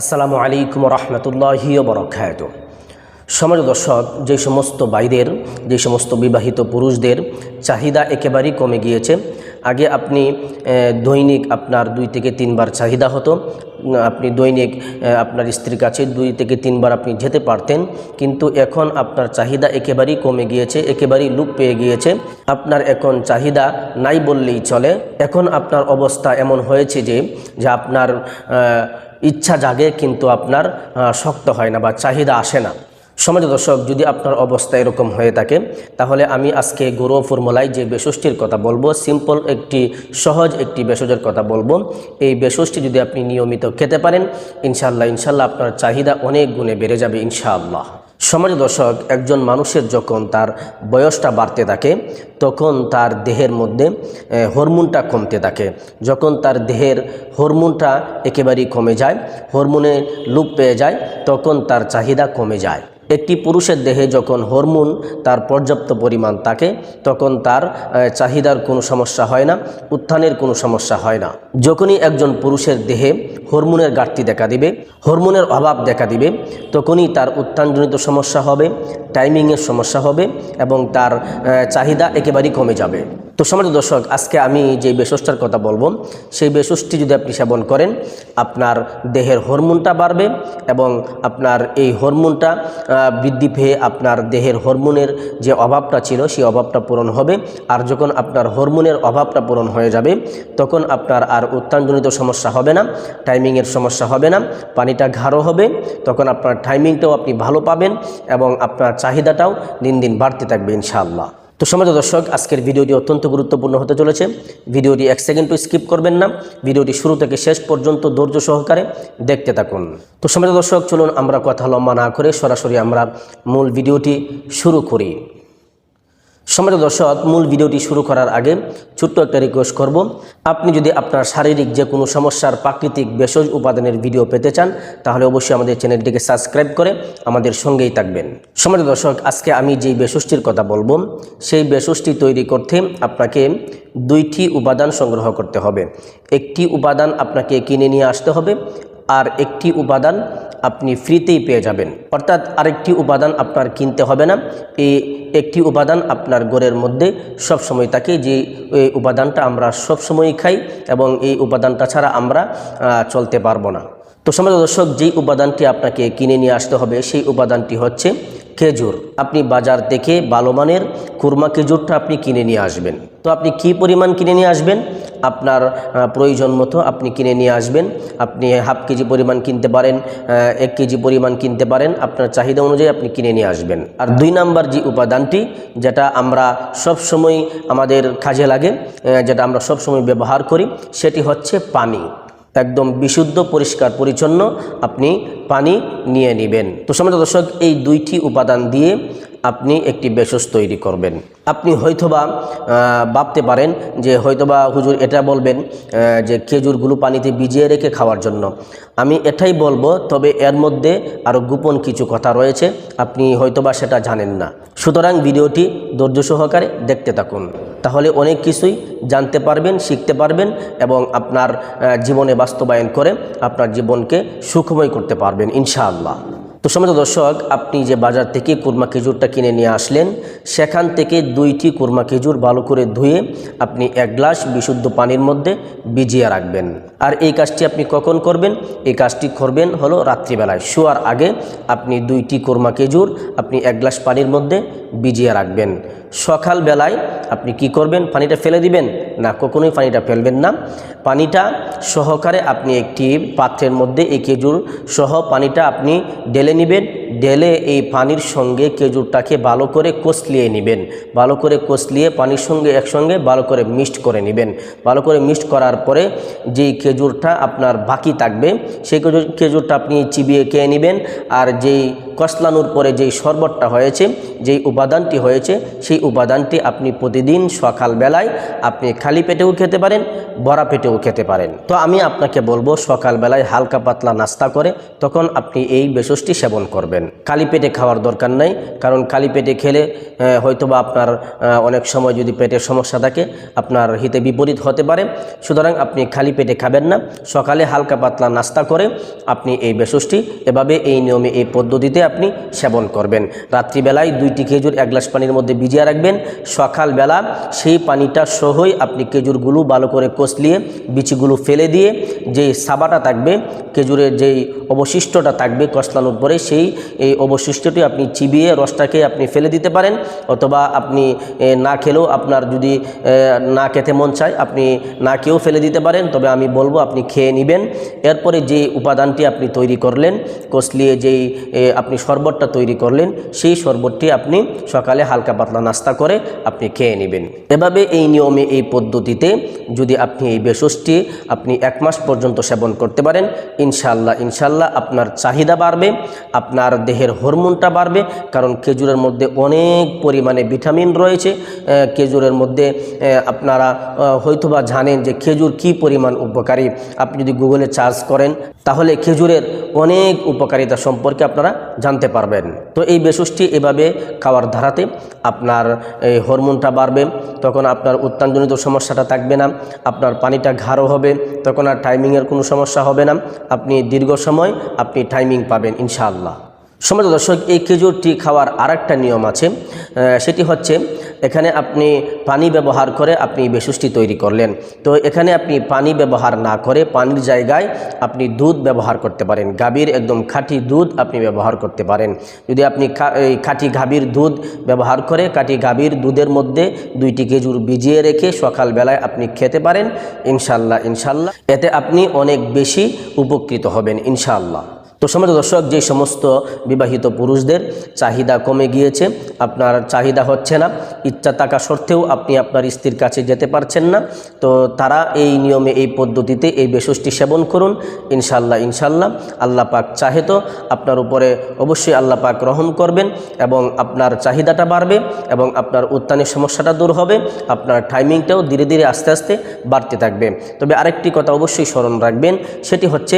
আসসালামু আলাইকুম রহমতুল্লাহি বরকাত সমাজ দর্শক, যে সমস্ত বাইদের, যে সমস্ত বিবাহিত পুরুষদের চাহিদা একেবারেই কমে গিয়েছে। আগে আপনি দৈনিক আপনার দুই থেকে তিনবার চাহিদা হতো। আপনি দৈনিক আপনার স্ত্রীর কাছে দুই থেকে তিনবার আপনি যেতে পারতেন। কিন্তু এখন আপনার চাহিদা একেবারেই কমে গিয়েছে, একেবারেই লুপ পেয়ে গিয়েছে। আপনার এখন চাহিদা নাই বললেই চলে। এখন আপনার অবস্থা এমন হয়েছে যে যে আপনার ইচ্ছা জাগে কিন্তু আপনার শক্ত হয় না বা চাহিদা আসে না। সমাজ দর্শক, যদি আপনার অবস্থা এরকম হয়ে থাকে, তাহলে আমি আজকে গৌরব ফর্মুলায় যে বেশষ্টির কথা বলব, সিম্পল একটি, সহজ একটি বেসজের কথা বলব। এই বেষষ্ঠি যদি আপনি নিয়মিত খেতে পারেন ইনশাল্লাহ ইনশাল্লাহ আপনার চাহিদা অনেক গুণে বেড়ে যাবে, ইনশাআল্লাহ। সমাজ দর্শক, একজন মানুষের যখন তার বয়সটা বাড়তে থাকে, তখন তার দেহের মধ্যে হরমোনটা কমতে থাকে। যখন তার দেহের হরমোনটা একেবারেই কমে যায়, হরমোনে লুপ পেয়ে যায়, তখন তার চাহিদা কমে যায়। একটি পুরুষের দেহে যখন হরমোন তার পর্যাপ্ত পরিমাণ থাকে, তখন তার চাহিদার কোনো সমস্যা হয় না, উত্থানের কোনো সমস্যা হয় না। যখনই একজন পুরুষের দেহে হরমোনের ঘাটতি দেখা দিবে, হরমোনের অভাব দেখা দিবে, তখনই তার উত্থানজনিত সমস্যা হবে টাইমিংয়ের সমস্যা হবে এবং তার চাহিদা একেবারেই কমে যাবে। তো সমাজ দর্শক, আজকে আমি যে বেশসটার কথা বলব, সেই বেশসটি যদি আপনি সেবন করেন, আপনার দেহের হরমোনটা বাড়বে এবং আপনার এই হরমোনটা বৃদ্ধি পেয়ে আপনার দেহের হরমোনের যে অভাবটা ছিল, সেই অভাবটা পূরণ হবে। আর যখন আপনার হরমোনের অভাবটা পূরণ হয়ে যাবে, তখন আপনার আর উত্তানজনিত সমস্যা হবে না, টাইমিংয়ের সমস্যা হবে না, পানিটা ঘাড়ো হবে, তখন আপনার টাইমিংটাও আপনি ভালো পাবেন এবং আপনার চাহিদাটাও দিন দিন বাড়তে থাকবে ইনশাআল্লাহ। তো সমাজ দর্শক, আজকের ভিডিওটি অত্যন্ত গুরুত্বপূর্ণ হতে চলেছে। ভিডিওটি এক সেকেন্ডও স্কিপ করবেন না। ভিডিওটি শুরু থেকে শেষ পর্যন্ত ধৈর্য সহকারে দেখতে থাকুন। তো সমাজ দর্শক, চলুন আমরা কথা লম্বা না করে সরাসরি আমরা মূল ভিডিওটি শুরু করি। সমাজ দর্শক, মূল ভিডিওটি শুরু করার আগে ছোট্ট একটা রিকোয়েস্ট করব। আপনি যদি আপনার শারীরিক যে কোনো সমস্যার প্রাকৃতিক ভেষজ উপাদানের ভিডিও পেতে চান, তাহলে অবশ্যই আমাদের চ্যানেলটিকে সাবস্ক্রাইব করে আমাদের সঙ্গেই থাকবেন। সমাজ দর্শক, আজকে আমি যেই বেষষ্টির কথা বলব, সেই বেষষ্টি তৈরি করতে আপনাকে দুইটি উপাদান সংগ্রহ করতে হবে। একটি উপাদান আপনাকে কিনে নিয়ে আসতে হবে, আর একটি উপাদান আপনি ফ্রিতেই পেয়ে যাবেন। অর্থাৎ আরেকটি উপাদান আপনার কিনতে হবে না। এই একটি উপাদান আপনার ঘরের মধ্যে সব সময় থাকে যে এই উপাদানটা আমরা সব সময়ই খাই এবং এই উপাদানটা ছাড়া আমরা চলতে পারব না। তো সমাজ দর্শক, যেই উপাদানটি আপনাকে কিনে নিয়ে আসতে হবে, সেই উপাদানটি হচ্ছে খেজুর। আপনি বাজার থেকে ভালো মানের কুরমা খেজুরটা আপনি কিনে নিয়ে আসবেন। তো আপনি কি পরিমাণ কিনে নিয়ে আসবেন? আপনার প্রয়োজন মতো আপনি কিনে নিয়ে আসবেন। আপনি হাফ কেজি পরিমাণ কিনতে পারেন এক কেজি পরিমাণ কিনতে পারেন। আপনার চাহিদা অনুযায়ী আপনি কিনে নিয়ে আসবেন। আর দুই নাম্বার যে উপাদানটি, যেটা আমরা সব সময় আমাদের কাজে লাগে যেটা আমরা সব সময় ব্যবহার করি, সেটি হচ্ছে পানি। একদম বিশুদ্ধ, পরিষ্কার, পরিচ্ছন্ন আপনি পানি নিয়ে নেবেন। তো সমাজ দর্শক, এই দুইটি উপাদান দিয়ে আপনি একটি বেশস তৈরি করবেন। আপনি হয়তোবা ভাবতে পারেন যে হয়তোবা হুজুর এটা বলবেন যে খেজুরগুলো পানিতে ভিজিয়ে রেখে খাওয়ার জন্য। আমি এটাই বলব, তবে এর মধ্যে আরও গোপন কিছু কথা রয়েছে, আপনি হয়তোবা সেটা জানেন না। সুতরাং ভিডিওটি ধৈর্য সহকারে দেখতে থাকুন। তাহলে অনেক কিছুই জানতে পারবেন, শিখতে পারবেন এবং আপনার জীবনে বাস্তবায়ন করে আপনার জীবনকে সুখময় করতে পারবেন, ইনশাআল্লাহ। তো সমাজ দর্শক, আপনি যে বাজার থেকে কুরমা খেজুরটা কিনে নিয়ে আসলেন, সেখান থেকে দুইটি কুরমা খেজুর ভালো করে ধুয়ে আপনি এক গ্লাস বিশুদ্ধ পানির মধ্যে ভিজিয়ে রাখবেন। আর এই কাজটি আপনি কখন করবেন? এই কাজটি করবেন হলো রাত্রিবেলায়। শোয়ার আগে আপনি দুইটি কুরমা খেজুর আপনি এক গ্লাস পানির মধ্যে ভিজিয়ে রাখবেন। সকালবেলায় আপনি কি করবেন? পানিটা ফেলে দিবেন। না, কখনোই পানিটা ফেলবেন না। পানিটা সহকারে আপনি একটি পাত্রের মধ্যে এই খেজুর সহ পানিটা আপনি ঢেলে নেবেন। ঢেলে এই পানির সঙ্গে খেজুরটাকে ভালো করে কষলিয়ে নেবেন। ভালো করে কষলিয়ে পানির সঙ্গে একসঙ্গে ভালো করে মিক্সড করে নেবেন। ভালো করে মিক্সড করার পরে যেই খেজুরটা আপনার বাকি থাকবে, সেই খেজুরটা আপনি চিবিয়ে খেয়ে নেবেন। আর যেই কসলানোর পরে যেই শরবতটা হয়েছে, যেই উপাদানটি হয়েছে, সেই উপাদানটি আপনি প্রতিদিন সকালবেলায় আপনি খালি পেটেও খেতে পারেন, বড়া পেটেও খেতে পারেন। তো আমি আপনাকে বলব, সকালবেলায় হালকা পাতলা নাস্তা করে তখন আপনি এই বেশসটি সেবন করবেন। খালি পেটে খাওয়ার দরকার নাই, কারণ খালি পেটে খেলে হয়তোবা আপনার অনেক সময় যদি পেটের সমস্যা থাকে, আপনার হিতে বিপরীত হতে পারে। সুতরাং আপনি খালি পেটে খাবেন না, সকালে হালকা পাতলা নাস্তা করে আপনি এই বেশসটি এভাবে এই নিয়মে, এই পদ্ধতিতে আপনি সেবন করবেন। রাত্রিবেলায় দুইটি খেজুর এক গ্লাস পানির মধ্যে ভিজিয়ে রাখবেন। সকালবেলা সেই পানিটা সহই আপনি খেজুরগুলো ভালো করে কষলিয়ে বিচিগুলো ফেলে দিয়ে যে সাবাটা থাকবে খেজুরের যেই অবশিষ্টটা থাকবে কষলানোর পরে সেই এই অবশিষ্টটি আপনি চিবিয়ে রসটাকে আপনি ফেলে দিতে পারেন। অথবা আপনি না খেলেও আপনার যদি না খেতে মন চায় আপনি না খেয়েও ফেলে দিতে পারেন। তবে আমি বলব আপনি খেয়ে নেবেন। এরপরে যে উপাদানটি আপনি তৈরি করলেন কষলিয়ে যেই এ, আপনি শরবতটা তৈরি করলেন, সেই শরবতটি আপনি সকালে হালকা পাতলা নাস্তা করে আপনি খেয়ে নেবেন। এভাবে এই নিয়মে, এই পদ্ধতিতে যদি আপনি এই বেশসটি আপনি এক মাস পর্যন্ত সেবন করতে পারেন ইনশাল্লাহ ইনশাল্লাহ আপনার চাহিদা বাড়বে, আপনার দেহের হরমোনটা বাড়বে, কারণ খেজুরের মধ্যে অনেক পরিমাণে ভিটামিন রয়েছে। খেজুরের মধ্যে আপনারা হয়তোবা জানেন যে খেজুর কি পরিমাণ উপকারী। আপনি যদি গুগলে চার্জ করেন, তাহলে খেজুরের অনেক উপকারিতা সম্পর্কে আপনারা জানতে পারবেন। তো এই বেসুষ্টি এভাবে খাওয়ার ধারাতে আপনার এই হরমোনটা বাড়বে, তখন আপনার উত্তানজনিত সমস্যাটা থাকবে না, আপনার পানিটা ঘাড়ও হবে, তখন আর টাইমিংয়ের কোনো সমস্যা হবে না, আপনি দীর্ঘ সময় আপনি টাইমিং পাবেন ইনশাআল্লাহ। সমাজ দর্শক, এই খেজুরটি খাওয়ার আরেকটা নিয়ম আছে সেটি হচ্ছে এখানে আপনি পানি ব্যবহার করে আপনি বেশুষ্টি তৈরি করলেন। তো এখানে আপনি পানি ব্যবহার না করে পানির জায়গায় আপনি দুধ ব্যবহার করতে পারেন। গাভীর একদম খাঁটি দুধ আপনি ব্যবহার করতে পারেন। যদি আপনি খাঁটি গাভীর দুধ ব্যবহার করে খাঁটি গাভীর দুধের মধ্যে দুইটি খেজুর ভিজিয়ে রেখে সকালবেলায় আপনি খেতে পারেন, ইনশাল্লাহ ইনশাল্লাহ। এতে আপনি অনেক বেশি উপকৃত হবেন, ইনশাল্লাহ। তো সমাজ দর্শক, যে সমস্ত বিবাহিত পুরুষদের চাহিদা কমে গিয়েছে আপনার চাহিদা হচ্ছে না, ইচ্ছা থাকা সত্ত্বেও আপনি আপনার স্ত্রীর কাছে যেতে পারছেন না। তো তারা এই নিয়মে, এই পদ্ধতিতে এই বেশসটি সেবন করুন। ইনশাল্লাহ ইনশাল্লাহ আল্লাহ পাক চাহে তো আপনার উপরে অবশ্যই আল্লাহ পাক রহম করবেন এবং আপনার চাহিদাটা বাড়বে এবং আপনার উত্তানের সমস্যাটা দূর হবে। আপনার টাইমিংটাও ধীরে ধীরে আস্তে আস্তে বাড়তে থাকবে। তবে আরেকটি কথা অবশ্যই স্মরণ রাখবেন, সেটি হচ্ছে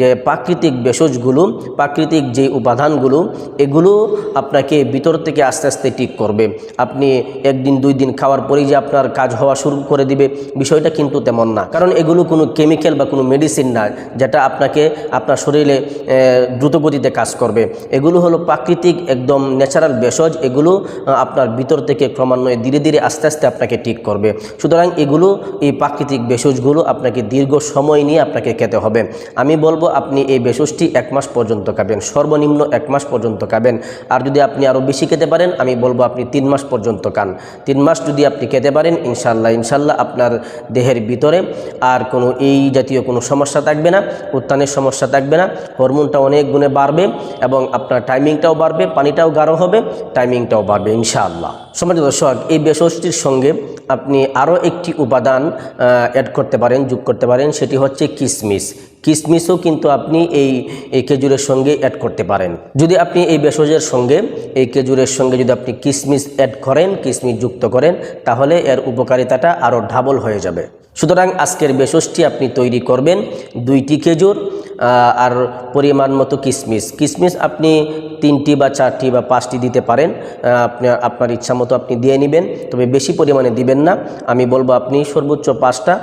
যে প্রাকৃতিক ভেষজগুলো প্রাকৃতিক যে উপাদানগুলো, এগুলো আপনাকে ভিতর থেকে আস্তে আস্তে ঠিক করবে। আপনি একদিন, দুই দিন খাওয়ার পরেই যে আপনার কাজ হওয়া শুরু করে দিবে, বিষয়টা কিন্তু তেমন না। কারণ এগুলো কোনো কেমিক্যাল বা কোনো মেডিসিন না, যেটা আপনাকে আপনার শরীরে দ্রুতগতিতে কাজ করবে। এগুলো হলো প্রাকৃতিক একদম ন্যাচারাল ভেষজ, এগুলো আপনার ভিতর থেকে ক্রমান্বয়ে ধীরে ধীরে আস্তে আস্তে আপনাকে ঠিক করবে। সুতরাং এগুলো, এই প্রাকৃতিক ভেষজগুলো আপনাকে দীর্ঘ সময় নিয়ে আপনাকে খেতে হবে। আমি বলব, আপনি এই ভেষজটি এক মাস পর্যন্ত খাবেন, সর্বনিম্ন এক মাস পর্যন্ত খাবেন। আর যদি আপনি আরও বেশি খেতে পারেন আমি বলব আপনি তিন মাস পর্যন্ত কান তিন মাস যদি আপনি খেতে পারেন ইনশাল্লাহ ইনশাল্লাহ আপনার দেহের ভিতরে আর কোনো এই জাতীয় কোনো সমস্যা থাকবে না, উত্থানের সমস্যা থাকবে না, হরমোনটা অনেক গুণে বাড়বে এবং আপনার টাইমিংটাও বাড়বে, পানিটাও গাঢ় হবে টাইমিংটাও বাড়বে, ইনশাআল্লাহ। সমাজ দর্শক, এই বেশষ্টির সঙ্গে আপনি আরও একটি উপাদান অ্যাড করতে পারেন, যোগ করতে পারেন, সেটি হচ্ছে কিসমিস। কিসমিসও কিন্তু আপনি এই এই খেজুরের সঙ্গে অ্যাড করতে পারেন। যদি আপনি এই ভেষজের সঙ্গে, এই খেজুরের সঙ্গে যদি আপনি কিসমিস অ্যাড করেন, কিসমিস যুক্ত করেন, তাহলে এর উপকারিতাটা আরও ঢাবল হয়ে যাবে। সুতরাং আজকের ভেষজটি আপনি তৈরি করবেন দুইটি খেজুর আর পরিমাণ মতো কিসমিস। কিসমিস আপনি তিনটি বা চারটি বা পাঁচটি দিতে পারেন। আপনার আপনার ইচ্ছা মতো আপনি দিয়ে নেবেন, তবে বেশি পরিমাণে দিবেন না। আমি বলব আপনি সর্বোচ্চ পাঁচটা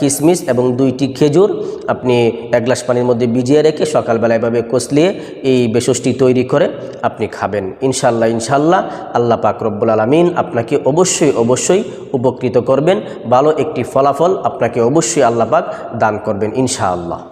কিসমিস এবং দুইটি খেজুর আপনি এক গ্লাস পানির মধ্যে ভিজিয়ে রেখে সকালবেলা এভাবে কষলিয়ে এই বেশসটি তৈরি করে আপনি খাবেন। ইনশাল্লাহ ইনশাল্লাহ আল্লাহ পাক রব্বুল আলমিন আপনাকে অবশ্যই অবশ্যই উপকৃত করবেন। ভালো একটি ফলাফল আপনাকে অবশ্যই আল্লাহ পাক দান করবেন, ইনশাআল্লাহ।